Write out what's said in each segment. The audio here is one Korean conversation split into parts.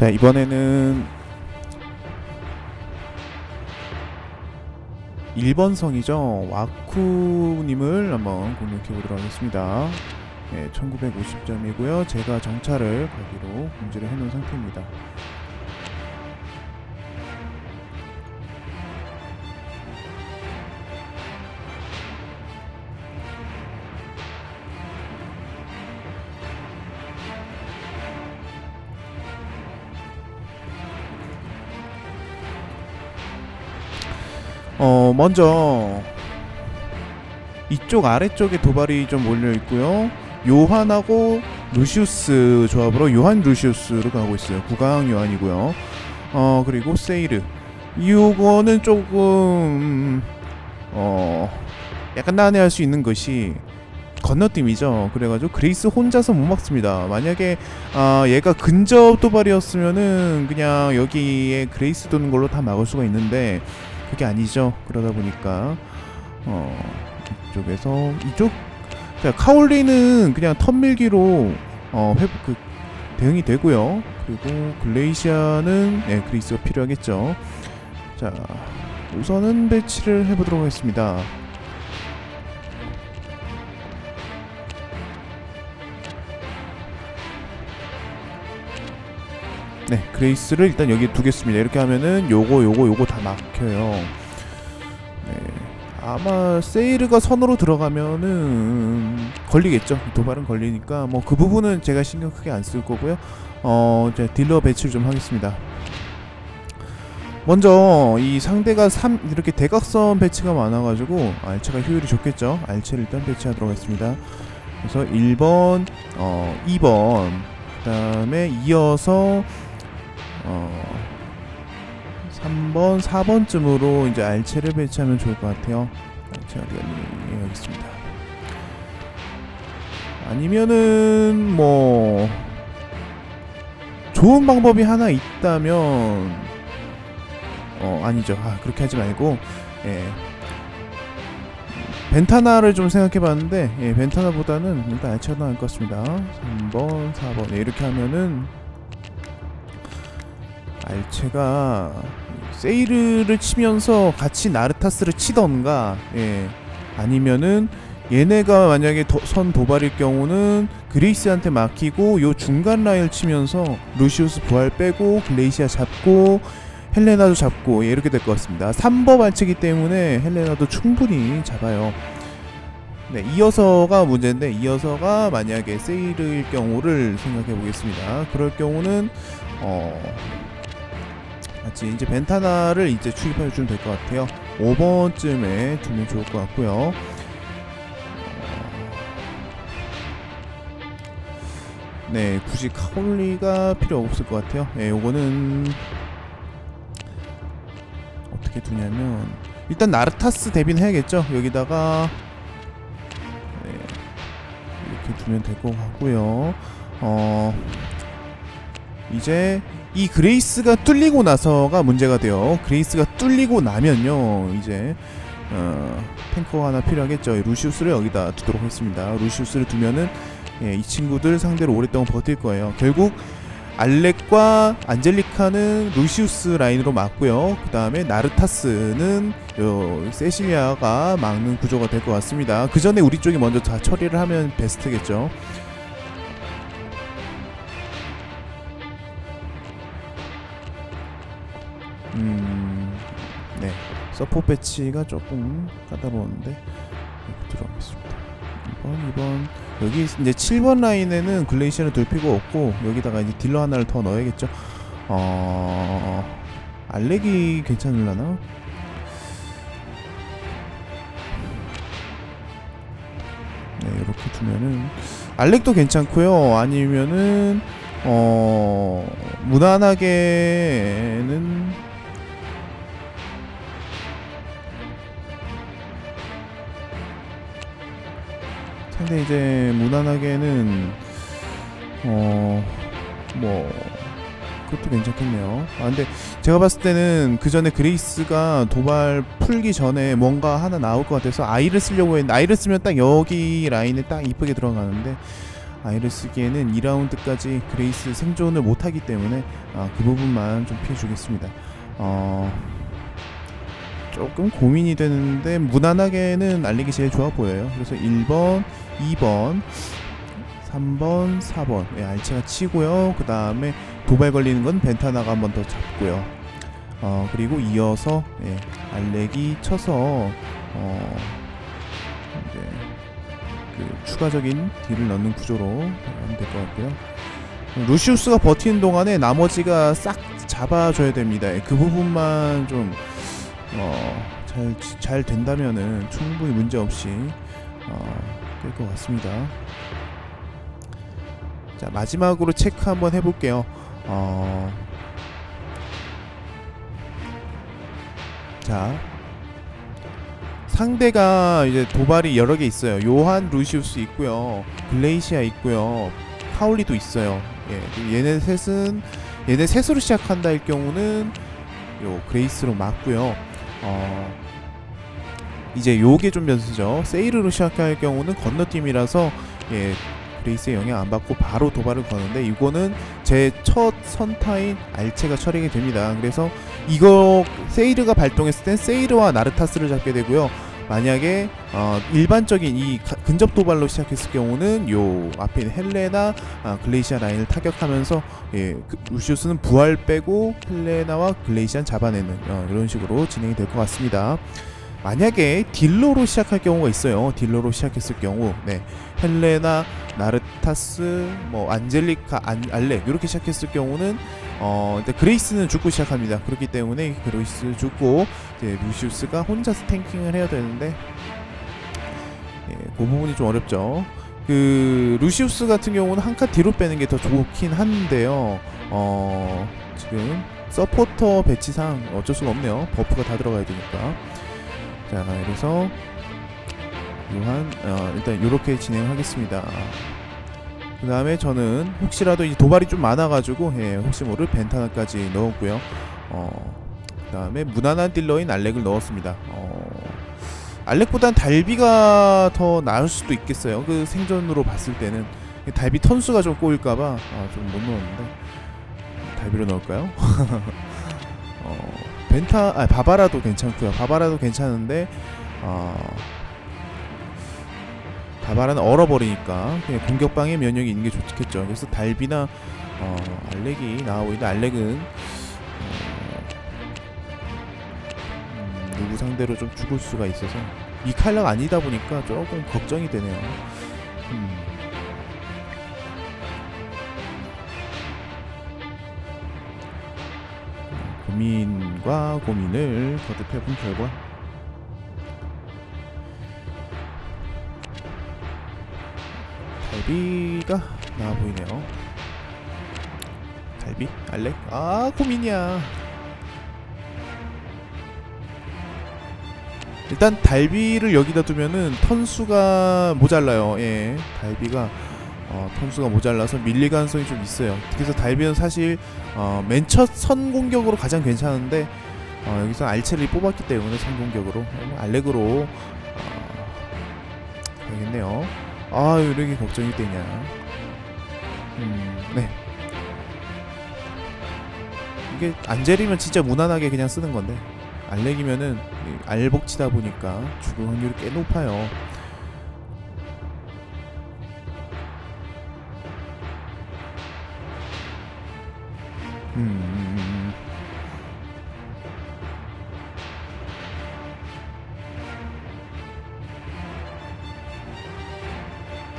자 이번에는 1번 성이죠. 와쿠님을 한번 공략해 보도록 하겠습니다. 네, 1950점이고요. 제가 정찰을 거기로 공지를 해 놓은 상태입니다 어 먼저 이쪽 아래쪽에 도발이 좀 몰려 있고요. 요한하고 루시우스 조합으로 요한 루시우스로 가고 있어요. 구강 요한이고요. 어 그리고 세이르. 이거는 조금 어 약간 난해할 수 있는 것이 건너뛰이죠. 그래가지고 그레이스 혼자서 못 막습니다. 만약에 아 얘가 근접 도발이었으면은 그냥 여기에 그레이스 도는 걸로 다 막을 수가 있는데 그게 아니죠. 그러다 보니까 어 이쪽에서 이쪽 자 카올리는 그냥 턴밀기로 어 회복 그 대응이 되고요. 그리고 글레이시아는 네 그리스가 필요하겠죠. 자 우선은 배치를 해보도록 하겠습니다. 네, 그레이스를 일단 여기 두겠습니다. 이렇게 하면은 요거 요거 요거 다 막혀요. 네. 아마 세이르가 선으로 들어가면은 걸리겠죠. 도발은 걸리니까 뭐 그 부분은 제가 신경 크게 안 쓸 거고요. 어, 이제 딜러 배치를 좀 하겠습니다. 먼저 이 상대가 3 이렇게 대각선 배치가 많아가지고 알체가 효율이 좋겠죠. 알체를 일단 배치하도록 하겠습니다. 그래서 1번, 어, 2번, 그 다음에 이어서 어 3번, 4번쯤으로 이제 알체를 배치하면 좋을 것 같아요. 알체 어디 갔니? 예, 여기 있습니다. 아니면은 뭐 좋은 방법이 하나 있다면 어 아니죠. 아 그렇게 하지 말고 예. 벤타나를 좀 생각해봤는데 예, 벤타나보다는 일단 알체가 나을 것 같습니다. 3번, 4번 예, 이렇게 하면은 알체가 세이르를 치면서 같이 나르타스를 치던가 예. 아니면은 얘네가 만약에 도, 선 도발일 경우는 그레이스한테 맡기고 요 중간 라인을 치면서 루시우스 부활 빼고 글레이시아 잡고 헬레나도 잡고 예, 이렇게 될 것 같습니다. 3법 알체기 때문에 헬레나도 충분히 잡아요. 네 이어서가 문제인데 이어서가 만약에 세이르일 경우를 생각해 보겠습니다. 그럴 경우는 어 같이 이제 벤타나를 이제 추입해 주면 될 것 같아요. 5번쯤에 두면 좋을 것 같고요. 어, 네, 굳이 카올리가 필요 없을 것 같아요. 네, 요거는 어떻게 두냐면 일단 나르타스 대비는 해야겠죠. 여기다가 네, 이렇게 두면 될 것 같고요. 어 이제 이 그레이스가 뚫리고 나서가 문제가 돼요. 그레이스가 뚫리고 나면요, 이제 어, 탱커 하나 필요하겠죠. 루시우스를 여기다 두도록 했습니다. 루시우스를 두면은 예, 이 친구들 상대로 오랫동안 버틸 거예요. 결국 알렉과 안젤리카는 루시우스 라인으로 맞고요. 그 다음에 나르타스는 요 세실리아가 막는 구조가 될 것 같습니다. 그 전에 우리 쪽이 먼저 다 처리를 하면 베스트겠죠. 음, 네. 서포 배치가 조금 까다로운데 이렇게 들어가겠습니다. 2번, 2번. 여기 이제 7번 라인에는 글레이시아를 둘 필요가 없고 여기다가 이제 딜러 하나를 더 넣어야겠죠. 어, 알렉이 괜찮을라나? 네, 이렇게 두면은 알렉도 괜찮고요. 아니면은 어 무난하게는 상대 이제 무난하게는 어 뭐 그것도 괜찮겠네요. 아 근데 제가 봤을 때는 그 전에 그레이스가 도발 풀기 전에 뭔가 하나 나올 것 같아서 아이를 쓰려고 했는데 아이를 쓰면 딱 여기 라인에 딱 이쁘게 들어가는데 아이를 쓰기에는 2라운드까지 그레이스 생존을 못하기 때문에 아, 그 부분만 좀 피해주겠습니다. 어, 조금 고민이 되는데 무난하게는 알리기 제일 좋아 보여요. 그래서 1번, 2번, 3번, 4번 예, 알체가 치고요. 그 다음에 도발 걸리는 건 벤타나가 한 번 더 잡고요. 어, 그리고 이어서 예, 알렉이 쳐서 어, 이제 그 추가적인 딜을 넣는 구조로 하면 될 것 같고요. 루시우스가 버티는 동안에 나머지가 싹 잡아줘야 됩니다. 예, 그 부분만 좀 어, 잘, 잘 된다면은 충분히 문제 없이 어, 될 것 같습니다. 자 마지막으로 체크 한번 해볼게요. 어, 자 상대가 이제 도발이 여러 개 있어요. 요한 루시우스 있고요, 글레이시아 있고요, 카울리도 있어요. 예, 얘네 셋은 얘네 셋으로 시작한다 할 경우는 요 그레이스로 맞고요. 어, 이제 요게 좀 변수죠. 세이르로 시작할 경우는 건너팀이라서 예, 그레이스의 영향 안 받고 바로 도발을 거는데 이거는 제 첫 선타인 알체가 처리가 됩니다. 그래서 이거 세이르가 발동했을 땐 세이르와 나르타스를 잡게 되고요. 만약에 어, 일반적인 이 가- 근접 도발로 시작했을 경우는 요 앞에 있는 헬레나 아, 글레이시아 라인을 타격하면서 예, 그, 루시우스는 부활 빼고 헬레나와 글레이시안 잡아내는 어, 이런 식으로 진행이 될 것 같습니다. 만약에 딜러로 시작할 경우가 있어요. 딜러로 시작했을 경우, 네, 헬레나, 나르타스, 뭐 안젤리카, 안, 알렉 이렇게 시작했을 경우는 어, 일단 그레이스는 죽고 시작합니다. 그렇기 때문에 그레이스 죽고 이제 루시우스가 혼자서 탱킹을 해야 되는데, 예, 그 부분이 좀 어렵죠. 그 루시우스 같은 경우는 한 칸 뒤로 빼는 게 더 좋긴 한데요. 어, 지금 서포터 배치상 어쩔 수가 없네요. 버프가 다 들어가야 되니까. 자, 그래서 요한 어, 일단 이렇게 진행하겠습니다. 그 다음에 저는 혹시라도 이 도발이 좀 많아가지고 예, 혹시 모를 벤타나까지 넣었고요. 어, 그 다음에 무난한 딜러인 알렉을 넣었습니다. 어, 알렉보단 달비가 더 나을 수도 있겠어요. 그 생존으로 봤을 때는 달비 턴수가 좀 꼬일까봐 아, 좀못 넣었는데 달비로 넣을까요? 어, 벤타 아 바바라도 괜찮고요. 바바라도 괜찮은데 어, 바바라는 얼어버리니까 그냥 공격방에 면역이 있는 게 좋겠죠. 그래서 달비나 어, 알렉이 나오고 있는데 알렉은 어, 음, 누구 상대로 좀 죽을 수가 있어서 미칼라가 아니다 보니까 조금 걱정이 되네요. 음. 고민과 고민을 거듭해본 결과 달비가 나와 보이네요. 달비? 알렉? 아 고민이야. 일단 달비를 여기다 두면은 턴수가 모자라요. 예, 달비가 어, 턴수가 모자라서 밀릴 가능성이 좀 있어요. 그래서 달비는 사실 어, 맨 첫 선 공격으로 가장 괜찮은데 어, 여기서 알체를 뽑았기 때문에 선 공격으로 어, 알렉으로 어, 가야겠네요. 아 이렇게 걱정이 되냐. 음, 네. 이게 안젤이면 진짜 무난하게 그냥 쓰는 건데 알렉이면은 이 알복치다 보니까 죽을 확률이 꽤 높아요. 음.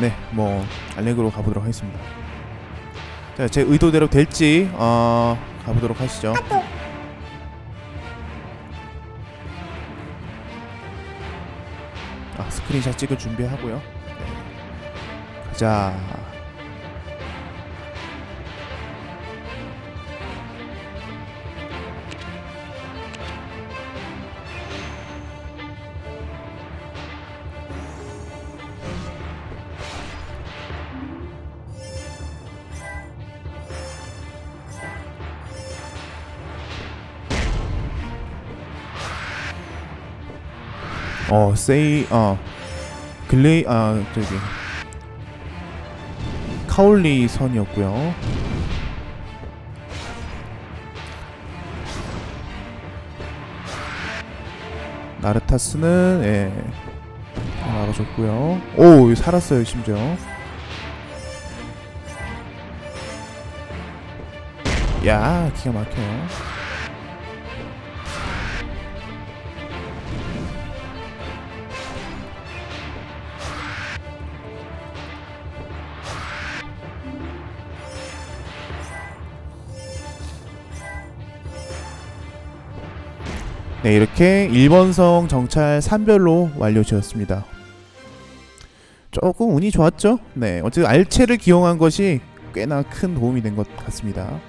네, 뭐 알렉으로 가보도록 하겠습니다. 자, 제 의도대로 될지 어, 가보도록 하시죠. 아, 스크린샷 찍을 준비하고요. 네. 가자. 어 세이 어 글레이 아 저기 카올리 선이었고요. 나르타스는 예 나가줬고요. 오 살았어요 심지어. 야 기가 막혀요. 네, 이렇게 1번성 정찰 3별로 완료되었습니다. 조금 운이 좋았죠? 네, 어쨌든 알체를 기용한 것이 꽤나 큰 도움이 된 것 같습니다.